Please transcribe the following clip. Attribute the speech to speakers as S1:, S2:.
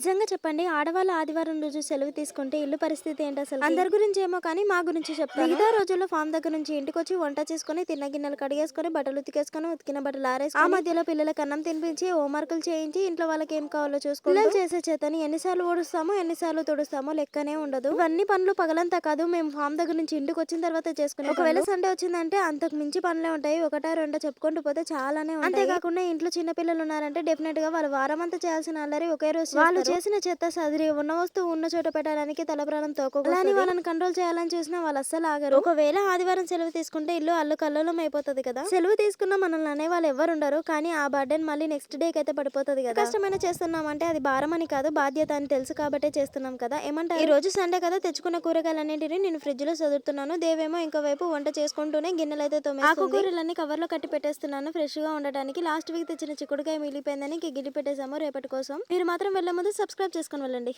S1: నిజంగా చెప్పండి. ఆడవాళ్ళు ఆదివారం రోజు సెలవు తీసుకుంటే ఇల్లు పరిస్థితి ఏంటి అసలు అందరి గురించి ఏమో కానీ మా గురించి చెప్తాను మిగతా రోజుల్లో ఫామ్ దగ్గర నుంచి ఇంటికి వచ్చి వంట చేసుకొని తిన్న గిన్నెలు కడిగేసుకొని బట్టలు ఉతికేసుకొని ఉతికిన బట్టలు ఆరేసి ఆ మధ్యలో పిల్లలకి అన్నం తినిపించి హోంవర్కులు చేయించి ఇంట్లో వాళ్ళకి ఏం కావాలో చూసుకుంటూ పిల్లలు చేసే చేతని ఎన్నిసార్లు ఓడుస్తామో ఎన్నిసార్లు తుడుస్తామో లెక్కనే ఉండదు. ఇవన్నీ పనులు పగలంతా కాదు. మేము ఫామ్ దగ్గర నుంచి ఇంటికి వచ్చిన తర్వాత చేసుకుని ఒకవేళ సండే వచ్చిందంటే అంతకు మించి పనులే ఉంటాయి. ఒకటా రెండో చెప్పుకుంటూ పోతే చాలానే ఉంటాయి. అంతేకాకుండా ఇంట్లో చిన్న పిల్లలు ఉన్నారంటే డెఫినెట్గా వాళ్ళు వారం అంతా చేయాల్సిన అల్లరి ఒకే రోజు వాళ్ళు చేసిన చెత్త సదిరి ఉన్న వస్తువు ఉన్న చోట పెట్టడానికి తల ప్రాణం తోకోని వాళ్ళని కంట్రోల్ చేయాలని చూసినా వాళ్ళు అస్సలు ఆగరు. ఒకవేళ ఆదివారం సెలవు తీసుకుంటే ఇల్లు అల్లు కల్లోలం అయిపోతుంది కదా? సెలవు తీసుకున్న మనల్ని అనే వాళ్ళు ఎవరు ఉండరు కానీ ఆ బర్డెన్ మళ్ళీ నెక్స్ట్ డే అయితే పడిపోతుంది కదా? కష్టమైన చేస్తున్నాం అంటే అది భారం అని కాదు బాధ్యత అని తెలుసు కాబట్టే చేస్తున్నాం కదా? ఏమంటారు? ఈ రోజు సండే కదా తెచ్చుకున్న కూరగాయలన్నింటినీ నేను ఫ్రిడ్జ్లో చదువుతున్నాను దేవేమో ఇంకో వైపు వంట చేసుకుంటూనే గిన్నెలు అయితే తోమే ఆకుకూరలన్నీ కవర్లో కట్టి పెట్టేస్తున్నాను ఫ్రెష్గా ఉండడానికి లాస్ట్ వీక్ తెచ్చిన చిక్కుడుకాయ మిగిలిపోయిందని గిల్లి పెట్టేసాము రేపటి కోసం. మీరు మాత్రం వెళ్ళే ముందు సబ్స్క్రైబ్ చేసుకొని వెళ్ళండి.